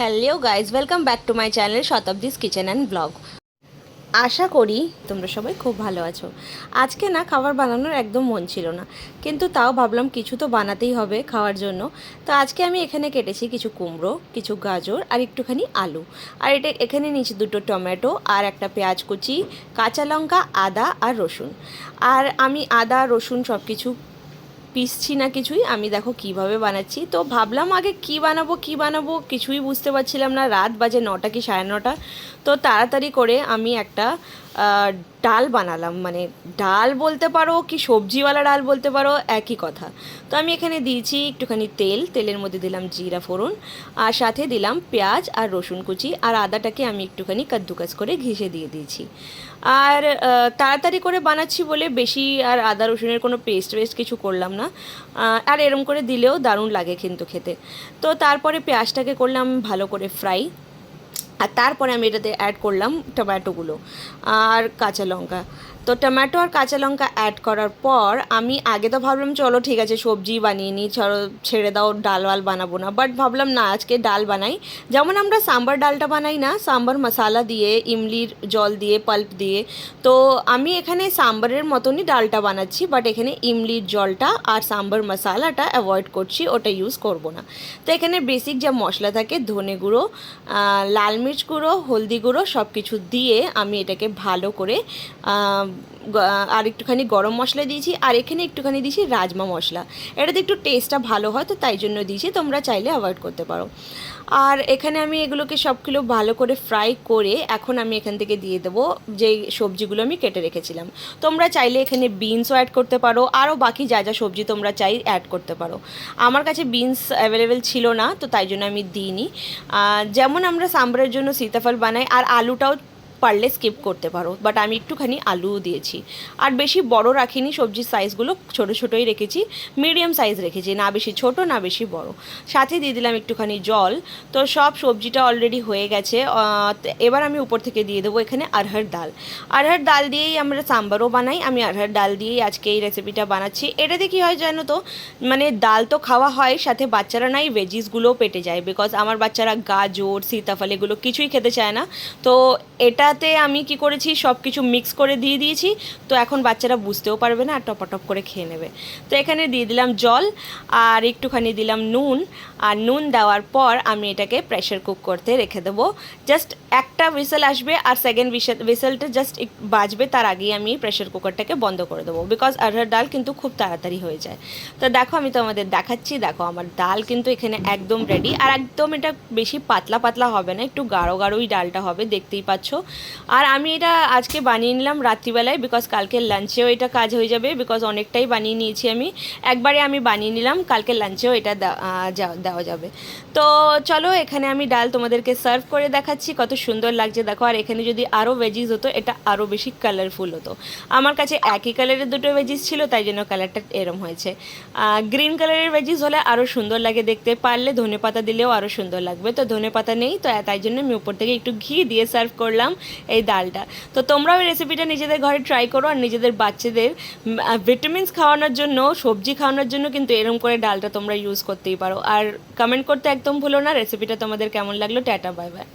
Hello guys welcome back to my channel Shatabdi's kitchen and blog আশা করি তোমরা সবাই খুব ভালো আছো। আজকে না, খাবার বানানোর একদম মন ছিল না। কিন্তু তাও ভাবলাম কিছু তো বানাতেই হবে খাওয়ার জন্য। তো আজকে আমি এখানে কেটেছি কিছু কুমড়ো, কিছু গাজর আর একটুখানি আলু। আর এটা এখানে নিয়েছি দুটো টমেটো আর একটা পেঁয়াজ কুচি, কাঁচা লঙ্কা, আদা আর রসুন। আর আমি আদা, রসুন সব কিছু পিসছি না কিছুই, আমি দেখো কীভাবে বানাচ্ছি। তো ভাবলাম আগে কি বানাবো কি বানাবো কিছুই বুঝতে পারছিলাম না। রাত বাজে নটা কি সাড়ে নটা? তো তাড়াতাড়ি করে আমি একটা ডাল বানালাম মানে ডাল বলতে পারো কি সবজিওয়ালা ডাল বলতে পারো, একই কথা। তো আমি এখানে দিয়েছি একটুখানি তেল, তেলের মধ্যে দিলাম জিরা ফোড়ন, আর সাথে দিলাম পেঁয়াজ আর রসুন কুচি, আর আদাটাকে আমি একটুখানি কাদ্দুকাস করে ঘিষে দিয়ে দিয়েছি। আর তাড়াতাড়ি করে বানাচ্ছি বলে বেশি আর আদা রসুনের কোনো পেস্ট ওয়েস্ট কিছু করলাম না। আর এরম করে দিলেও দারুণ লাগে কিন্তু খেতে। তো তারপরে পেঁয়াজটাকে করলাম ভালো করে ফ্রাই। আর তারপরে আমি এটাতে অ্যাড করলাম টমেটোগুলো আর কাঁচা লঙ্কা। তো টমেটো আর কাঁচা লঙ্কা অ্যাড করার পর আমি আগে তো ভাবলাম, চলো ঠিক আছে, সবজি বানিয়ে নিই, চলো ছেড়ে দাও, ডাল ওয়াল বানাবো না। বাট ভাবলাম, না, আজকে ডাল বানাই। যেমন আমরা সাম্বার ডালটা বানাই না, সাম্বার মশালা দিয়ে, ইমলির জল দিয়ে, পাল্প দিয়ে। তো আমি এখানে সাম্বারের মতনই ডালটা বানাচ্ছি বাট এখানে ইমলির জলটা আর সাম্বার মশালাটা অ্যাভয়েড করছি, ওটা ইউজ করব না। তো এখানে বেসিক যা মশলা থাকে, ধনে গুঁড়ো লাল মির্চ গুঁড়ো হলদি গুঁড়ো সব কিছু দিয়ে আমি এটাকে ভালো করে আর একটুখানি গরম মশলা দিয়েছি, আর এখানে একটুখানি দিয়েছি রাজমা মশলা। এটাতে একটু টেস্টটা ভালো হয়, তো তাই জন্য দিয়েছি, তোমরা চাইলে অ্যাভয়েড করতে পারো। আর এখানে আমি এগুলোকে সবগুলো ভালো করে ফ্রাই করে এখন আমি এখান থেকে দিয়ে দেবো যেই সবজিগুলো আমি কেটে রেখেছিলাম। তোমরা চাইলে এখানে বিনসও অ্যাড করতে পারো, আরও বাকি যা যা সবজি তোমরা চাই অ্যাড করতে পারো। আমার কাছে বিনস অ্যাভেলেবেল ছিল না, তো তাই জন্য আমি দিইনি। যেমন আমরা সাম্বারের জন্য সীতাফল বানাই, আর আলুটাও পারলে স্কিপ করতে পারো বাট আমি একটুখানি আলুও দিয়েছি। আর বেশি বড় রাখিনি সবজির সাইজগুলো ছোট ছোটোই রেখেছি মিডিয়াম সাইজ রেখেছি, না বেশি ছোট, না বেশি বড়। সাথে দিয়ে দিলাম একটুখানি জল। তো সব সবজিটা অলরেডি হয়ে গেছে এবার আমি উপর থেকে দিয়ে দেবো এখানে আরহার ডাল। আরহার ডাল দিয়েই আমরা সাম্বারও বানাই, আমি আরহার ডাল দিয়েই আজকে এই রেসিপিটা বানাচ্ছি। এটাতে কী হয় জানো তো মানে ডাল তো খাওয়া হয়, সাথে বাচ্চারা নাই ভেজিসগুলোও পেটে যায় বিকজ আমার বাচ্চারা গাজর, সীতাফল এগুলো কিছুই খেতে চায় না। তো এটাতে আমি কি করেছি সব কিছু মিক্স করে দিয়ে দিয়েছি। তো এখন বাচ্চারা বুঝতেও পারবে না, আর টপাটপ করে খেয়ে নেবে। তো এখানে দিয়ে দিলাম জল, আর একটুখানি দিলাম নুন। আর নুন দেওয়ার পর আমি এটাকে প্রেশার কুক করতে রেখে দেবো। জাস্ট একটা হুইসেল আসবে আর সেকেন্ড হুইসেলটা জাস্ট বাজবে, তার আগেই আমি প্রেশার কুকারটাকে বন্ধ করে দেবো। বিকজ আরহার ডাল কিন্তু খুব তাড়াতাড়ি হয়ে যায়। তো দেখো, আমি তোমাদের দেখাচ্ছি, দেখো আমার ডাল কিন্তু এখানে একদম রেডি আর একদম এটা বেশি পাতলা পাতলা হবে না, একটু গাঢ় গাঢ়ই ডালটা হবে, দেখতেই পাচ্ছ। আর আমি এটা আজকে বানিয়ে নিলাম রাত্রিবেলায় বিকজ কালকে লাঞ্চেও এটা কাজ হয়ে যাবে বিকজ অনেকটাই বানিয়ে নিয়েছি আমি। একবারে আমি বানিয়ে নিলাম, কালকে লাঞ্চেও এটা দেওয়া যাবে। তো চলো, এখানে আমি ডাল তোমাদেরকে সার্ভ করে দেখাচ্ছি, কত সুন্দর লাগছে। দেখো, আর এখানে যদি আরও ভেজিস হতো, এটা আরও বেশি কালারফুল হতো। আমার কাছে একই কালারের দুটো ভেজিস ছিল, তাই জন্য কালারটা এরম হয়েছে। গ্রিন কালারের ভেজিস হলে আরও সুন্দর লাগে দেখতে। পারলে ধনে পাতা দিলেও আরও সুন্দর লাগবে। তো ধনে পাতা নেই, তো তাই জন্য আমি উপর থেকে একটু ঘি দিয়ে সার্ভ করলাম এই ডালটা। তো তোমরাও এই রেসিপিটা নিজেদের ঘরে ট্রাই করো আর নিজেদের বাচ্চাদের ভিটামিনস খাওয়ানোর জন্য, সবজি খাওয়ানোর জন্য কিন্তু এরম করে ডালটা তোমরা ইউজ করতেই পারো। আর কমেন্ট করতে একদম ভুলো না রেসিপিটা তোমাদের কেমন লাগল, টাটা বাই বাই